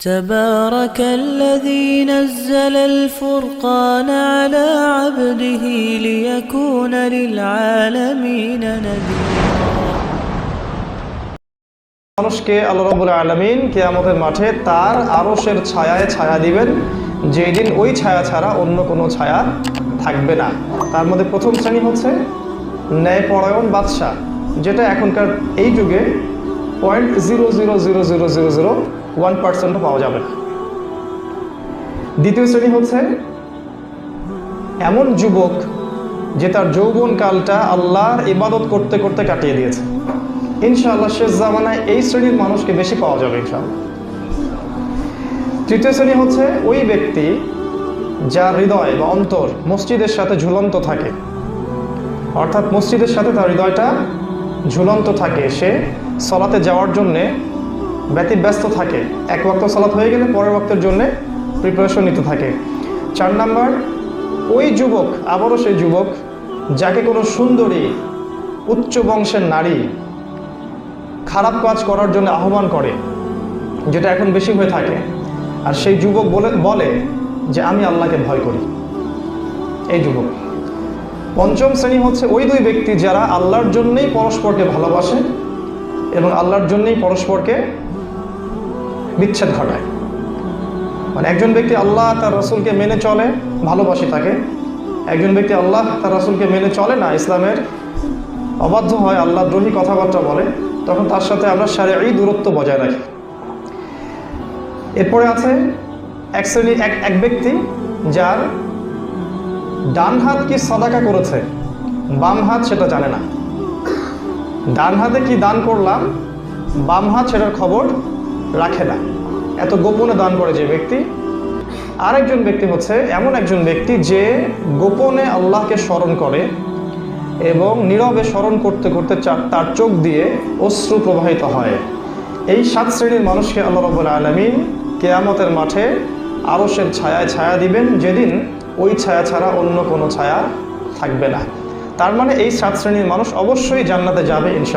تبارك الذي نزل الفرقان على عبده ليكون للعالمين نذيرا মানুষকে আল্লাহ রবুল আলমিন কেয়ামতের মাঠে তার আরশের ছায়ায় ছায়া দিবেন যেই দিন ওই ছায়া ছাড়া অন্য কোনো ছায়া থাকবে না তার মধ্যে প্রথম শ্রেণী হচ্ছে ন্যায়পরায়ণ বাদশাহ যেটা এখনকার এই যুগে point zero zero zero zero zero zero one পার্সেন্টও পাওয়া যাবে। দ্বিতীয় শ্রেণি হচ্ছে এমন যুবক যে তার যৌবনকালটা আল্লাহর ইবাদত করতে করতে কাটিয়ে দিয়েছে। ইনশাআল্লাহ শেষ জামানায় এই শ্রেণির মানুষকে বেশি পাওয়া যাবে ইনশাআল্লাহ। তৃতীয় শ্রেণি হচ্ছে ওই ব্যক্তি যার হৃদয় বা অন্তর মসজিদের সাথে ঝুলন্ত থাকে। অর্থাৎ মসজিদের সাথে তার হৃদয়টা ঝুলন্ত থাকে সে সলাতে যাওয়ার জন্যে ব্যতিব্যস্ত থাকে। এক বক্ত সলাত হয়ে গেলে পরের ওয়াক্তের জন্যে প্রিপারেশন নিতে থাকে। চার নাম্বার, ওই যুবক, আবারও সেই যুবক, যাকে কোনো সুন্দরী, উচ্চ বংশের নারী খারাপ কাজ করার জন্য আহ্বান করে, যেটা এখন বেশি হয়ে থাকে। আর সেই যুবক বলে বলে যে, আমি আল্লাহকে ভয় করি। এই যুবক। পঞ্চম শ্রেণি হচ্ছে ওই দুই ব্যক্তি যারা আল্লাহর জন্যই পরস্পরকে ভালোবাসে এবং আল্লাহর জন্যই পরস্পরকে বিচ্ছেদ ঘটায়। মানে একজন ব্যক্তি আল্লাহ তার রসুলকে মেনে চলে, ভালোবাসে তাকে। একজন ব্যক্তি আল্লাহ তার রসুলকে মেনে চলে না, ইসলামের অবাধ্য হয়, আল্লাহ দ্রোহী কথাবার্তা বলে, তখন তার সাথে আমরা সারে এই দূরত্ব বজায় রাখি। এরপরে আছে এক শ্রেণি এক এক ব্যক্তি যার ডান হাত কি সদাকা করেছে? বাম হাত সেটা জানে না। ডান হাতে কি দান করলাম? বাম হাত সেটার খবর রাখে না। এত গোপনে দান করে যে ব্যক্তি। আরেকজন ব্যক্তি হচ্ছে এমন একজন ব্যক্তি যে গোপনে আল্লাহকে স্মরণ করে এবং নীরবে স্মরণ করতে করতে তার চোখ দিয়ে অশ্রু প্রবাহিত হয়। এই সাত শ্রেণির মানুষকে আল্লাহ রবুল আলমিন কেয়ামতের মাঠে আরসের ছায়ায় ছায়া দিবেন। যেদিন ওই ছায়া ছাড়া অন্য কোনো ছায়া থাকবে না। তার মানে এই সাত শ্রেণির মানুষ অবশ্যই জান্নাতে যাবে ইনশা